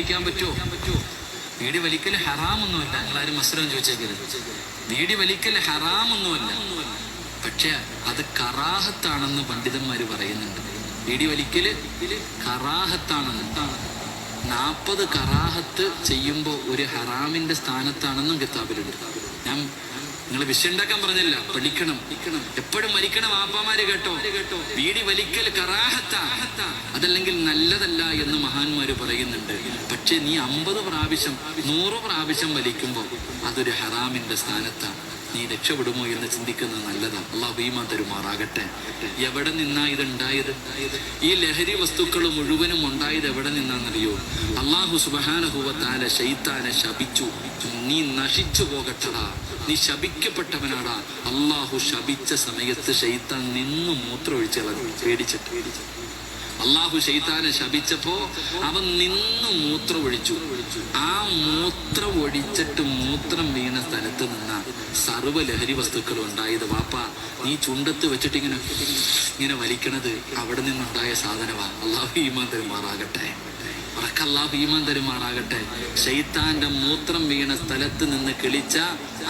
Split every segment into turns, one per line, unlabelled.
വലിക്കാൻ പറ്റുമോ ബീഡി വലിക്കൽ ഹറാമൊന്നുമല്ല. നിങ്ങളാരും മസ്ലം ചോദിച്ചേക്കരുത്. ബീഡി വലിക്കൽ ഹറാമൊന്നുമല്ല. പക്ഷെ അത് കറാഹത്താണെന്ന് പണ്ഡിതന്മാർ പറയുന്നുണ്ട്. ബീഡി വലിക്കൽ കറാഹത്താണെന്ന്. നാൽപ്പത് കറാഹത്ത് ചെയ്യുമ്പോൾ ഒരു ഹറാമിന്റെ സ്ഥാനത്താണെന്നും കിതാബിലുണ്ട് ഞാൻ നിങ്ങൾ വിഷയുണ്ടാക്കാൻ പറഞ്ഞില്ല. പഠിക്കണം. എപ്പോഴും വലിക്കണം ആപ്പാമാര് കേട്ടോ. കേട്ടോ ബീഡി വലിക്കൽ കറാഹത്താ. അതല്ലെങ്കിൽ നല്ലതല്ല എന്ന് മഹാന്മാര് പറയുന്നുണ്ട്. പക്ഷെ നീ അമ്പത് പ്രാവശ്യം നൂറ് പ്രാവശ്യം വലിക്കുമ്പോൾ അതൊരു ഹറാമിന്റെ സ്ഥാനത്താണ്. നീ രക്ഷപ്പെടുമോ എന്ന് ചിന്തിക്കുന്നത് നല്ലതാണ്. അള്ളാഹ് ഭീമ തരുമാറാകട്ടെ. എവിടെ നിന്നാ ഇതുണ്ടായത്? ഈ ലഹരി വസ്തുക്കൾ മുഴുവനും ഉണ്ടായത് എവിടെ നിന്നാണെന്നറിയോ? അള്ളാഹു സുബഹാനഹുവത്താല ശൈത്താനെ ശപിച്ചു. നീ നശിച്ചു പോകട്ടടാ നീ ശപിക്കപ്പെട്ടവനാടാ. അള്ളാഹു ശപിച്ച സമയത്ത് ശൈത്താൻ നിന്നും മൂത്രമൊഴിച്ചു പേടിച്ചിട്ട് പേടിച്ചിട്ട്. അള്ളാഹു ശൈത്താനെ ശപിച്ചപ്പോ അവൻ നിന്ന് മൂത്രം ഒഴിച്ചു ആ മൂത്രം ഒഴിച്ചിട്ട് മൂത്രം വീണ സ്ഥലത്ത് നിന്ന സർവ ലഹരി വസ്തുക്കൾ ഉണ്ടായത്. വാപ്പ നീ ചുണ്ടത്ത് വെച്ചിട്ട് ഇങ്ങനെ ഇങ്ങനെ വലിക്കണത് അവിടെ നിന്നുണ്ടായ സാധനമാ. അള്ളാഹു ഈമാൻ തരുമാറാകട്ടെ ഉറക്കല്ലാഹു ഈമാൻ തരുമാറാകട്ടെ ഷെയ്ത്താന്റെ മൂത്രം വീണ സ്ഥലത്ത് നിന്ന് കിളിച്ച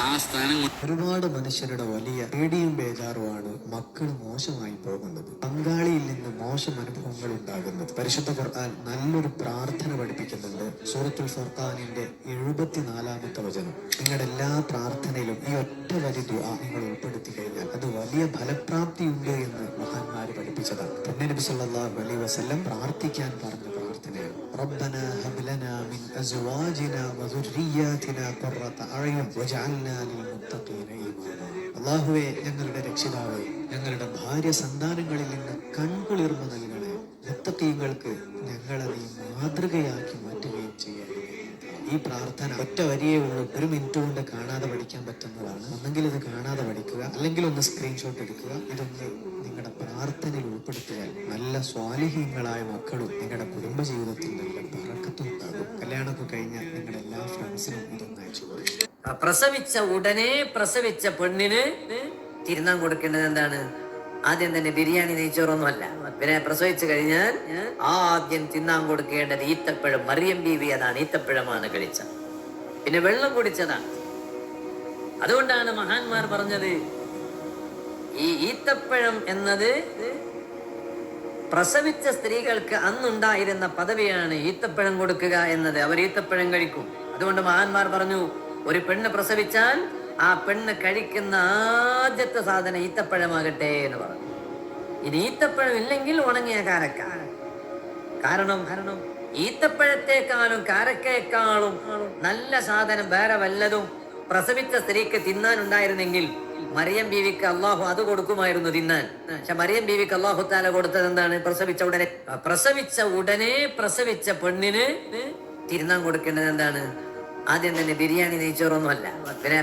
ആ സ്ഥാനം
ഒരുപാട് മനുഷ്യരുടെ വലിയ പേടിയും ബേജാറുമാണ് മക്കൾ മോശമായി പോകുന്നത്. പങ്കാളിയിൽ നിന്ന് മോശം അനുഭവങ്ങൾ ഉണ്ടാകുന്നത് പരിശുദ്ധ ഖുർആൻ നല്ലൊരു പ്രാർത്ഥന പഠിപ്പിക്കുന്നുണ്ട് സൂറത്തുൽ ഫുർഖാനിന്റെ എഴുപത്തിനാലാമത്തെ വചനം നിങ്ങളുടെ എല്ലാ പ്രാർത്ഥനയിലും ഈ ഒറ്റ വരി ദുആ നിങ്ങൾ ഉൾപ്പെടുത്തി കഴിഞ്ഞാൽ അത് വലിയ ഫലപ്രാപ്തിയുണ്ട് എന്ന് മഹാന്മാര് പഠിപ്പിച്ചതാണ് പുണ്യ നബി സല്ലല്ലാഹു അലൈഹി വസല്ലം പ്രാർത്ഥിക്കാൻ പറഞ്ഞ പ്രാർത്ഥനയാണ് ربنا هب لنا من أزواجنا وذرياتنا قرة أعين واجعلنا للمتقين إماما അള്ളാഹുവെ ഞങ്ങളുടെ രക്ഷിതാവേ ഞങ്ങളുടെ ഭാര്യ സന്താനങ്ങളിൽ നിന്ന് കൺകുളിർമ നൽകണേ മുത്തക്കീങ്ങൾക്ക് ഞങ്ങളെ നീ മാതൃകയാക്കി മാറ്റുകയും ചെയ്യണേ ഈ പ്രാർത്ഥന ഒറ്റ വരിയേ ഉള്ളൂ. ഒരു മിനിറ്റ് കൊണ്ട് കാണാതെ പഠിക്കാൻ പറ്റുന്നതാണ്. ഒന്നെങ്കിൽ ഇത് കാണാതെ പഠിക്കുക അല്ലെങ്കിൽ ഒന്ന് സ്ക്രീൻഷോട്ട് എടുക്കുക. ഇതൊന്ന് നിങ്ങളുടെ പ്രാർത്ഥനയിൽ ഉൾപ്പെടുത്തുക. നല്ല സ്വാലിഹീങ്ങളായ മക്കളും നിങ്ങളുടെ കുടുംബജീവിതത്തിൽ നല്ല പറക്കത്തും ഉണ്ടാകും. കല്യാണമൊക്കെ കഴിഞ്ഞാൽ നിങ്ങളുടെ എല്ലാ ഫ്രണ്ട്സിനും ഇതൊന്ന് അയച്ചു
പ്രസവിച്ച ഉടനെ പ്രസവിച്ച പെണ്ണിന് തിരുന്നാൻ കൊടുക്കേണ്ടത് എന്താണ്? ആദ്യം തന്നെ ബിരിയാണി നെയ്ച്ചോറൊന്നുമല്ല. പിന്നെ പ്രസവിച്ചു കഴിഞ്ഞാൽ ആദ്യം തിന്നാൻ കൊടുക്കേണ്ടത് ഈത്തപ്പഴം മറിയം ബീവി അതാണ്. ഈത്തപ്പഴമാണ് കഴിച്ചത്. പിന്നെ വെള്ളം കുടിച്ചതാണ്. അതുകൊണ്ടാണ് മഹാന്മാർ പറഞ്ഞത് ഈ ഈത്തപ്പഴം എന്നത് പ്രസവിച്ച സ്ത്രീകൾക്ക് അന്നുണ്ടായിരുന്ന പദവിയാണ് ഈത്തപ്പഴം കൊടുക്കുക എന്നത്. അവർ ഈത്തപ്പഴം കഴിക്കും. അതുകൊണ്ട് മഹാന്മാർ പറഞ്ഞു ഒരു പെണ്ണ് പ്രസവിച്ചാൽ ആ പെണ്ണ് കഴിക്കുന്ന ആദ്യത്തെ സാധനം ഈത്തപ്പഴമാകട്ടെ എന്ന് പറഞ്ഞു. ഇനി ഈത്തപ്പഴം ഇല്ലെങ്കിൽ ഉണങ്ങിയ കാരക്ക. കാരണം കാരണം ഈത്തപ്പഴത്തെക്കാളും കാരക്കയെക്കാളും നല്ല സാധനം വേറെ വല്ലതും പ്രസവിച്ച സ്ത്രീക്ക് തിന്നാനുണ്ടായിരുന്നെങ്കിൽ മറിയം ബീവിക്ക് അള്ളാഹു അത് കൊടുക്കുമായിരുന്നു തിന്നാൻ. പക്ഷെ മറിയം ബീവിക്ക് അള്ളാഹു താല കൊടുത്തത് എന്താണ്? പ്രസവിച്ച ഉടനെ. പ്രസവിച്ച ഉടനെ പ്രസവിച്ച പെണ്ണിന് തിരുന്നാൻ കൊടുക്കേണ്ടത് എന്താണ്? ആദ്യം തന്നെ ബിരിയാണി നെയ്ച്ചോറൊന്നുമല്ല. പിന്നെ